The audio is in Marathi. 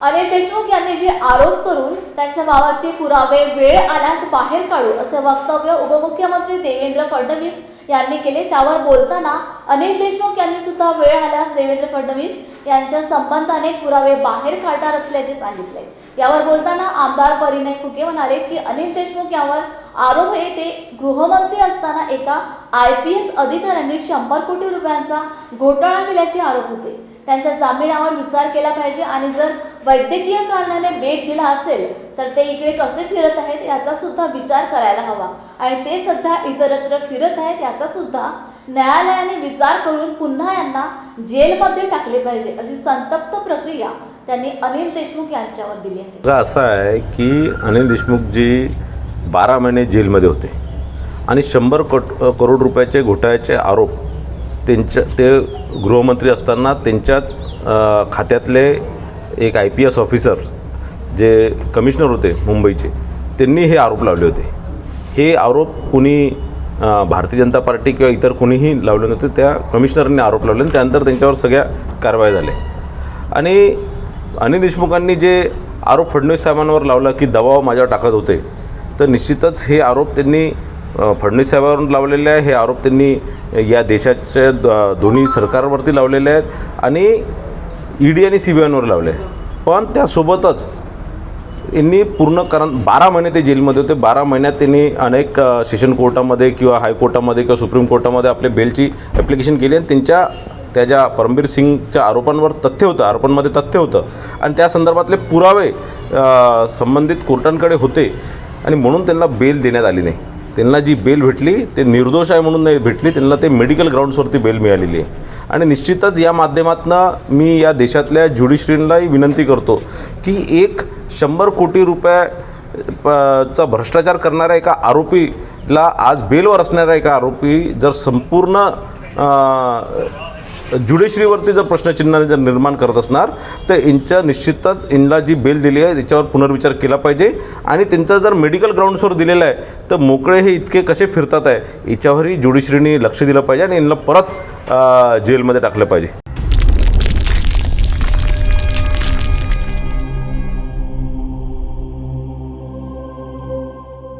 अनिल देशमुख यांनी जे आरोप करून त्यांच्या भावाचे पुरावे वेळ आल्यास बाहेर काढू असे वक्तव्य उपमुख्यमंत्री देवेंद्र फडणवीस यांनी केले. त्यावर बोलताना अनिल देशमुख यांनी सुद्धा वेळ आल्यास देवेंद्र फडणवीस यांच्या संबंधाने पुरावे बाहेर काढणार असल्याचे सांगितले. यावर बोलताना आमदार परिणय फुके म्हणाले की अनिल देशमुख यावर आरोप हे ते गृहमंत्री असताना एका आय पी एस अधिकाऱ्यांनी शंभर कोटी रुपयांचा घोटाळा केल्याचे आरोप होते. त्यांच्या जामिनावर विचार केला पाहिजे आणि जर वैद्यकीय कारणाने भेट दिला असेल तर ते इकडे कसे फिरत आहेत याचा सुद्धा विचार करायला हवा. आणि ते सध्या इतरत्र फिरत आहेत याचा सुद्धा न्यायालयाने विचार करून पुन्हा यांना जेलमध्ये टाकले पाहिजे अशी संतप्त प्रक्रिया त्यांनी अनिल देशमुख यांच्यावर दिली आहे. असं आहे की अनिल देशमुख जी बारा महिने जेलमध्ये होते आणि शंभर कोट करोड रुपयाचे घोटाळ्याचे आरोप त्यांच्या ते गृहमंत्री असताना त्यांच्याच खात्यातले एक आय पी एस ऑफिसर जे कमिशनर होते मुंबईचे त्यांनी हे आरोप लावले होते. हे आरोप कुणी भारतीय जनता पार्टी किंवा इतर कुणीही लावले नव्हते त्या कमिशनरने आरोप लावले आणि त्यानंतर त्यांच्यावर सगळ्या कारवाया झाल्या. आणि अनिल देशमुखांनी जे आरोप फडणवीस साहेबांवर लावला की दबाव माझ्यावर टाकत होते तर निश्चितच हे आरोप त्यांनी फडणवीस साहेबांवर लावलेले आहे हे आरोप त्यांनी या देशाच्या द- दोन्ही सरकारवरती लावलेले आहेत आणि ई डी आणि सी बी आयवर लावले पण त्यासोबतच यांनी पूर्ण कारण बारा महिने ते जेलमध्ये होते. बारा महिन्यात त्यांनी अनेक सेशन कोर्टामध्ये किंवा हायकोर्टामध्ये किंवा सुप्रीम कोर्टामध्ये आपल्या बेलची ॲप्लिकेशन केली आणि त्यांच्या त्या ज्या परमबीर सिंगच्या आरोपांवर तथ्य होतं आरोपांमध्ये तथ्य होतं. आणि त्या संदर्भातले पुरावे संबंधित कोर्टांकडे होते. आणि म्हणून त्यांना बेल देण्यात आली नाही. त्यांना जी बेल भेटली ते निर्दोष आहे म्हणून नाही भेटली. त्यांना ते मेडिकल ग्राउंड्सवरती बेल मिळालेली आहे. आणि निश्चितच या माध्यमातून मी या देशातल्या ज्युडिशरीलाही विनंती करतो की एक शंभर कोटी रुपया प- चा भ्रष्टाचार करणाऱ्या एका आरोपीला आज बेलवर असणाऱ्या एका आरोपी जर संपूर्ण ज्युडिशरीवरती जर प्रश्नचिन्ह जर निर्माण करत असणार तर यांच्या निश्चितच यांना जी बेल दिली आहे त्याच्यावर पुनर्विचार केला पाहिजे. आणि त्यांचं जर मेडिकल ग्राउंड्सवर दिलेलं आहे तर मोकळे हे इतके कसे फिरतात आहे याच्यावरही ज्युडिशरीने लक्ष दिलं पाहिजे आणि यांना परत जेलमध्ये टाकलं पाहिजे.